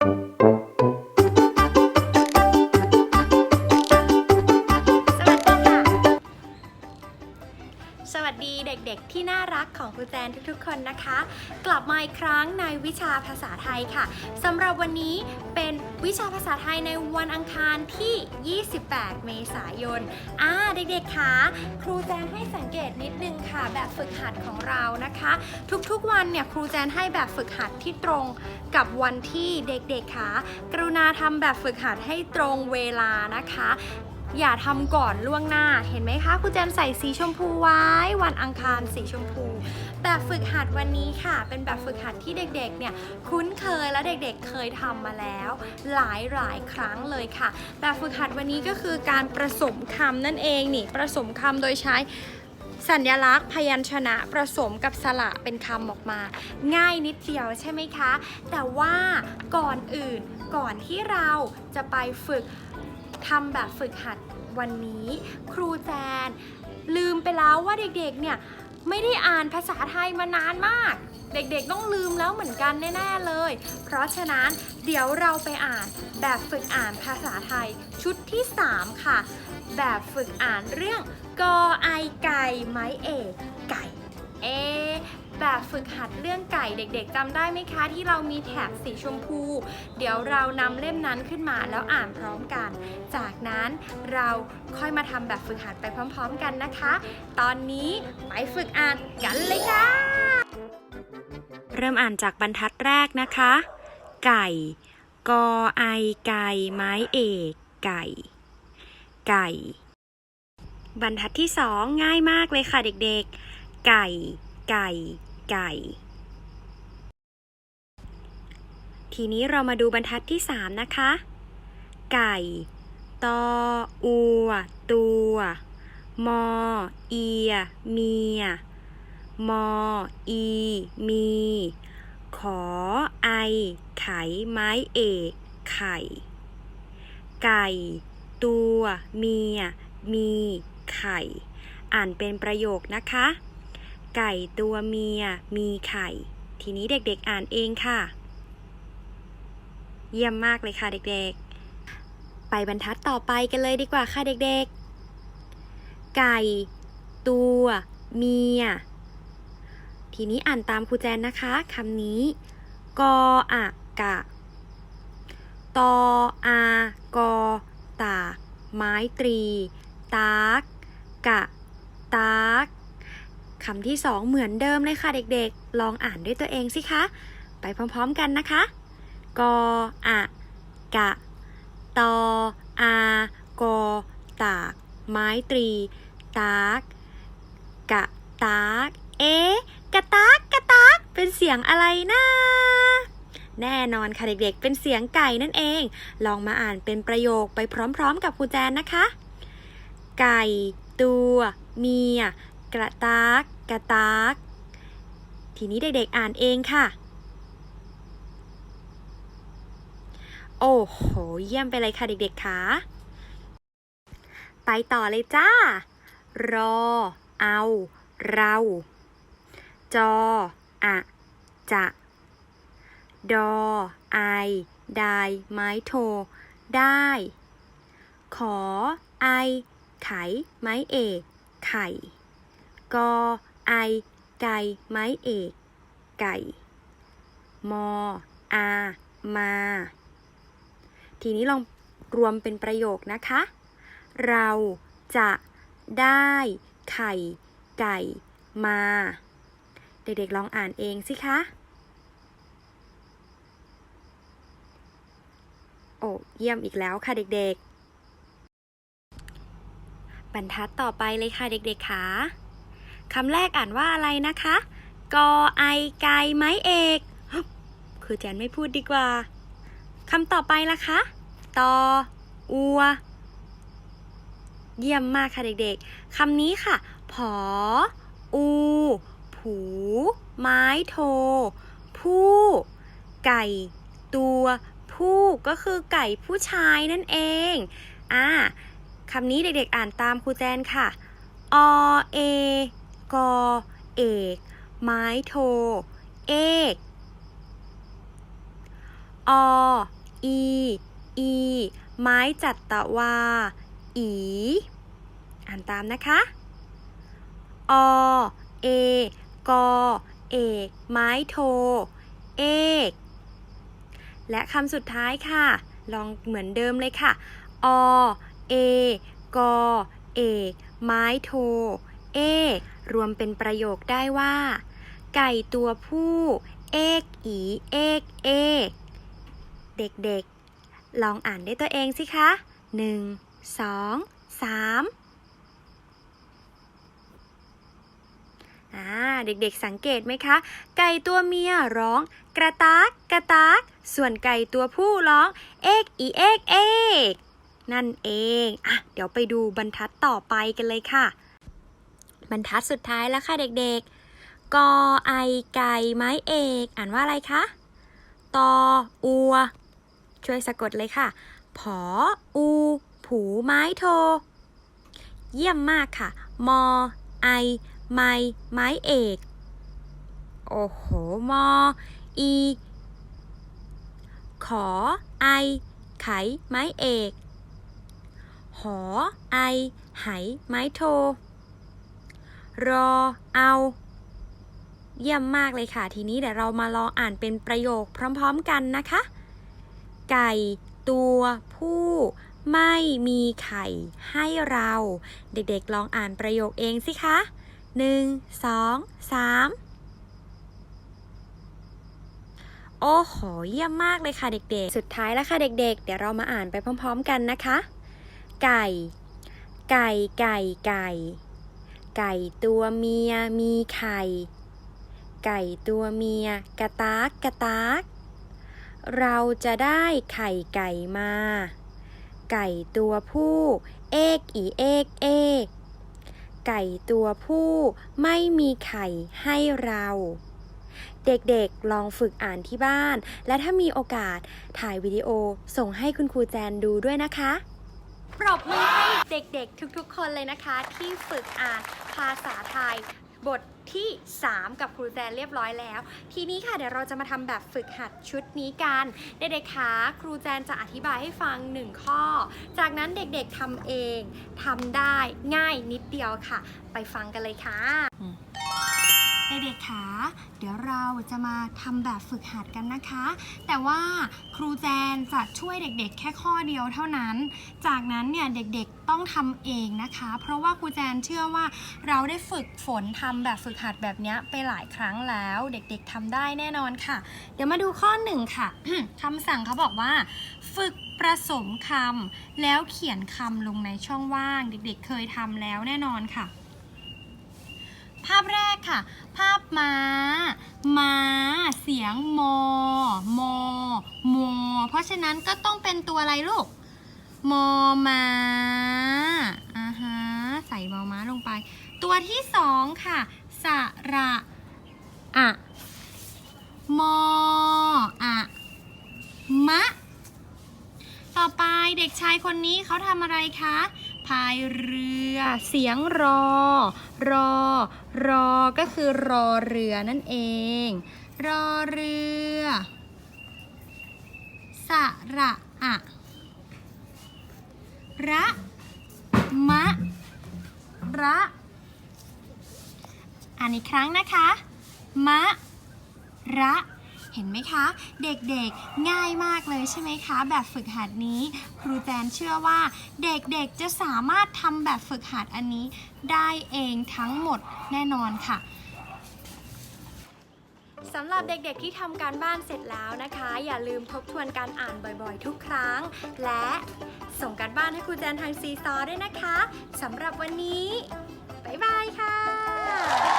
ส ดีเด็กๆ ที่น่ารักของครูแจนทุกๆ คนนะคะ กลับมาอีกครั้งในวิชาภาษาไทยค่ะสำหรับวันนี้เป็นวิชาภาษาไทยในวันอังคารที่ 28 เมษายนอ่าเด็กๆคะครูแจนให้สังเกตนิดนึงค่ะ แบบฝึกหัดของเรานะคะ ทุกๆวันเนี่ยครูแจนให้แบบฝึกหัดที่ตรงกับวันที่เด็กๆคะกรุณาทำแบบฝึกหัดให้ตรงเวลานะคะ อย่าทำก่อนล่วงหน้า เห็นไหมคะครูแจนใส่สีชมพูไว้ วันอังคารสีชมพู แบบฝึกหัดวันนี้ค่ะ เป็นแบบฝึกหัดที่เด็กๆ เนี่ยคุ้นเคยและเด็กๆ เคยทำมาแล้ว หลายหลายๆครั้งเลยค่ะ แบบฝึกหัดวันนี้ก็คือการประสมคำนั่นเองนี่ประสมคำโดยใช้สัญลักษณ์พยัญชนะผสมกับสระเป็นคำออกมา ง่ายนิดเดียวใช่ไหมคะ แต่ว่าก่อนอื่นก่อนที่เราจะไปฝึก ทำแบบฝึกหัดวันนี้ ครูแจน ลืมไปแล้วว่าเด็กๆเนี่ยไม่ได้อ่านภาษาไทยมานานมาก เด็กๆต้องลืมแล้วเหมือนกันแน่ๆเลย เพราะฉะนั้นเดี๋ยวเราไปอ่านแบบฝึกอ่านภาษาไทยชุดที่ 3 ค่ะ แบบฝึกอ่านเรื่องกอไอไก่ไม้เอกไก่ เอ แบบฝึกหัดเรื่องไก่เด็กๆจำได้ไหมคะ ที่เรามีแถบสีชมพู เดี๋ยวเรานำเล่มนั้นขึ้นมาแล้วอ่านพร้อมกัน จากนั้นเราค่อยมาทำแบบฝึกหัดไปพร้อม ๆ กันนะคะ ตอนนี้ไปฝึกอ่านกันเลยค่ะ เริ่มอ่านจากบรรทัดแรกนะคะ ไก่กอไอไก่ไม้เอกไก่ ไก่ บรรทัดที่สองง่ายมากเลยค่ะเด็กๆ ไก่ ไก่ ไก่ ทีนี้เรามาดูบรรทัดที่สามนะคะ ไก่ ตอ อัว ตัว มอ เอีย เมีย มอ อี มี ขอ ไอ ไข ไม้เอก ไข่ ไก่ ตัว เมีย มี ไข่ อ่านเป็นประโยคนะคะ ไก่ตัวเมียมีไข่ ทีนี้เด็กๆอ่านเองค่ะ เยี่ยมมากเลยค่ะเด็กๆ ไปบรรทัดต่อไปกันเลยดีกว่าค่ะเด็กๆ ไก่ ตัวเมีย ทีนี้อ่านตามครูแจนนะคะคำนี้ กออะกะ ตออากอตากไม้ตรี ตาก กะ ตาก คำที่สองเหมือนเดิมเลยค่ะเด็กๆ ลองอ่านด้วยตัวเองสิคะ ไปพร้อมๆกันนะคะ กออะกะ ตอ อา กอ ตาก ไม้ตรี ตาก กะ ตาก เอ๊ะกะตากกะตาก เป็นเสียงอะไรนะแน่นอนค่ะเด็กๆ เป็นเสียงไก่นั่นเอง ลองมาอ่านเป็นประโยคไปพร้อมๆ กับครูแจนนะคะ ไก่ ตัว เมีย กระตาก กระตาก ทีนี้เด็กๆอ่านเองค่ะ โอ้โห เยี่ยมไปเลยค่ะเด็กๆค่ะไปต่อเลยจ้า รอ เอา เรา จอ อะ จะ ดอ ไอ ได้ ไม้โท ได้ ขอ ไอ ไข ไม้เอกไข่ กอไอ ไก่ ไม้เอก ไก่ มออามา ทีนี้ลองรวมเป็นประโยคนะคะ เราจะได้ไข่ไก่มา เด็กๆลองอ่านเองสิคะ โอ้เยี่ยมอีกแล้วค่ะเด็กๆ บรรทัดต่อไปเลยค่ะเด็กๆค่ะ คำแรกอ่านว่าอะไรนะคะ กอไอไก่ไม้เอกคือแจนไม่พูดดีกว่าคำต่อไปล่ะคะตออัว เยี่ยมมากค่ะเด็กๆคำนี้ค่ะ ผอ อู ผู ไม้โท ผู้ ไก่ ตัว ผู้ก็คือไก่ผู้ชายนั่นเอง อ่าคำนี้เด็กๆอ่านตามครูแจนค่ะ อเอ กอ เอก ไม้โท เอกออี อี ไม้จัตตะวา อี อ่านตามนะคะอเอกอ เอก ไม้โท เอก และคำสุดท้ายค่ะ ลองเหมือนเดิมเลยค่ะอเอกอ เอก ไม้โท เอก รวมเป็นประโยคได้ว่า ไก่ตัวผู้ เอกอีเอกเอกเด็กๆ ลองอ่านได้ตัวเองสิคะหนึ่งสองสามอ่าเด็กๆสังเกตไหมคะ ไก่ตัวเมียร้องกระตากกระตากส่วนไก่ตัวผู้ร้องเอกอีเอกเอกนั่นเอง อะ เดี๋ยวไปดูบรรทัดต่อไปกันเลยค่ะ บรรทัดสุดท้ายแล้วค่ะเด็กๆ กอไอไก่ไม้เอก อ่านว่าอะไรคะ ตออัว ช่วยสะกดเลยค่ะ ผออู ผูไม้โท เยี่ยมมากค่ะ มอไอ ไม้ไม้เอก โอ้โห มอ อี ขอ ไอ ไข ไม้เอก หอ ไอ ไห ไม้โท รอเอา เยี่ยมมากเลยค่ะ ทีนี้เดี๋ยวเรามาลองอ่านเป็นประโยคพร้อมๆกันนะคะ ไก่ตัวผู้ไม่มีไข่ให้เรา เด็กๆลองอ่านประโยคเองสิคะหนึ่งสองสามโอ้โห เยี่ยมมากเลยค่ะเด็กๆ สุดท้ายแล้วค่ะเด็กๆ เดี๋ยวเรามาอ่านไปพร้อมๆกันนะคะ ไก่ ไก่ไก่ไก่ ไก่ตัวเมียมีไข่ ไก่ตัวเมียกระตากกระตาก เราจะได้ไข่ไก่มา ไก่ตัวผู้ เอกอีเอกเอกไก่ตัวผู้ไม่มีไข่ให้เรา เด็กๆลองฝึกอ่านที่บ้าน และถ้ามีโอกาสถ่ายวิดีโอส่งให้คุณครูแจนดูด้วยนะคะ ปรบมือให้เด็กๆ ทุกๆ คนเลยนะคะ ที่ฝึกอ่านภาษาไทย บทที่ 3 กับครูแจนเรียบร้อยแล้ว ทีนี้ค่ะเดี๋ยวเราจะมาทำแบบฝึกหัดชุดนี้กันเด็กๆคะครูแจนจะอธิบายให้ฟัง 1 ข้อ จากนั้นเด็กๆทำเองทำได้ง่ายนิดเดียวค่ะ ไปฟังกันเลยค่ะ ด็กๆคะเดี๋ยวเราจะมาทำแบบฝึกหัดกันนะคะ แต่ว่าครูแจนจะช่วยเด็กๆ แค่ข้อเดียวเท่านั้น จากนั้นเนี่ยเด็กๆต้องทำเองนะคะ เพราะว่าครูแจนเชื่อว่าเราได้ฝึกฝนทำแบบฝึกหัดแบบนี้ไปหลายครั้งแล้ว เด็กๆทำได้แน่นอนค่ะ เดี๋ยวมาดูข้อหนึ่งค่ะคำสั่งเขาบอกว่า ฝึกประสมคำแล้วเขียนคำลงในช่องว่าง เด็กๆ เคยทำแล้วแน่นอนค่ะ ภาพแรกค่ะ ภาพม้า ม้า เสียงมอ มอมอเพราะฉะนั้นก็ต้องเป็นตัวอะไรลูก มอม้าอ่าฮะ ใส่มอม้าลงไป ตัวที่สองค่ะ สระอะมออะมะ ต่อไปเด็กชายคนนี้เขาทำอะไรคะ พายเรือ เสียงรอ รอ รอ ก็คือรอเรือนั่นเอง รอเรือ สระอะระมะ ระ อ่านอีกครั้งนะคะ มะ ระ ห็นไหมคะ เด็กๆง่ายมากเลยใช่ไหมคะ แบบฝึกหัดนี้ ครูแจนเชื่อว่า เด็กๆจะสามารถทำแบบฝึกหัดอันนี้ ได้เองทั้งหมดแน่นอนค่ะสำหรับเด็กๆที่ทำการบ้านเสร็จแล้วนะคะ อย่าลืมทบทวนการอ่านบ่อยๆ ทุกครั้ง และส่งการบ้านให้ครูแจนทางซีซอด้วยนะคะสำหรับวันนี้ บ๊ายบายค่ะ